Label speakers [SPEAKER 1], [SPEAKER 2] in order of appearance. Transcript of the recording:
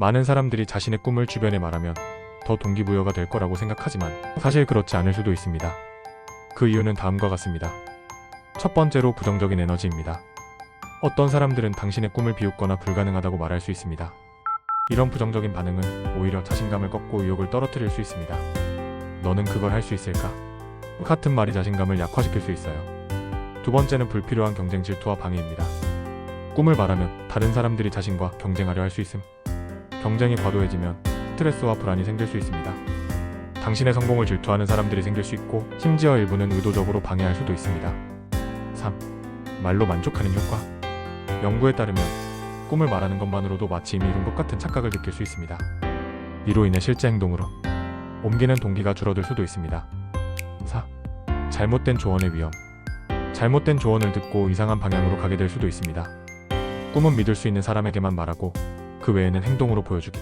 [SPEAKER 1] 많은 사람들이 자신의 꿈을 주변에 말하면 더 동기부여가 될 거라고 생각하지만 사실 그렇지 않을 수도 있습니다. 그 이유는 다음과 같습니다. 첫 번째로 부정적인 에너지입니다. 어떤 사람들은 당신의 꿈을 비웃거나 불가능하다고 말할 수 있습니다. 이런 부정적인 반응은 오히려 자신감을 꺾고 의욕을 떨어뜨릴 수 있습니다. 너는 그걸 할 수 있을까? 같은 말이 자신감을 약화시킬 수 있어요. 두 번째는 불필요한 경쟁 질투와 방해입니다. 꿈을 말하면 다른 사람들이 자신과 경쟁하려 할 수 있음. 경쟁이 과도해지면 스트레스와 불안이 생길 수 있습니다. 당신의 성공을 질투하는 사람들이 생길 수 있고 심지어 일부는 의도적으로 방해할 수도 있습니다. 3. 말로 만족하는 효과. 연구에 따르면 꿈을 말하는 것만으로도 마치 이미 이룬 것 같은 착각을 느낄 수 있습니다. 이로 인해 실제 행동으로 옮기는 동기가 줄어들 수도 있습니다. 4. 잘못된 조언의 위험. 잘못된 조언을 듣고 이상한 방향으로 가게 될 수도 있습니다. 꿈은 믿을 수 있는 사람에게만 말하고 그 외에는 행동으로 보여주기.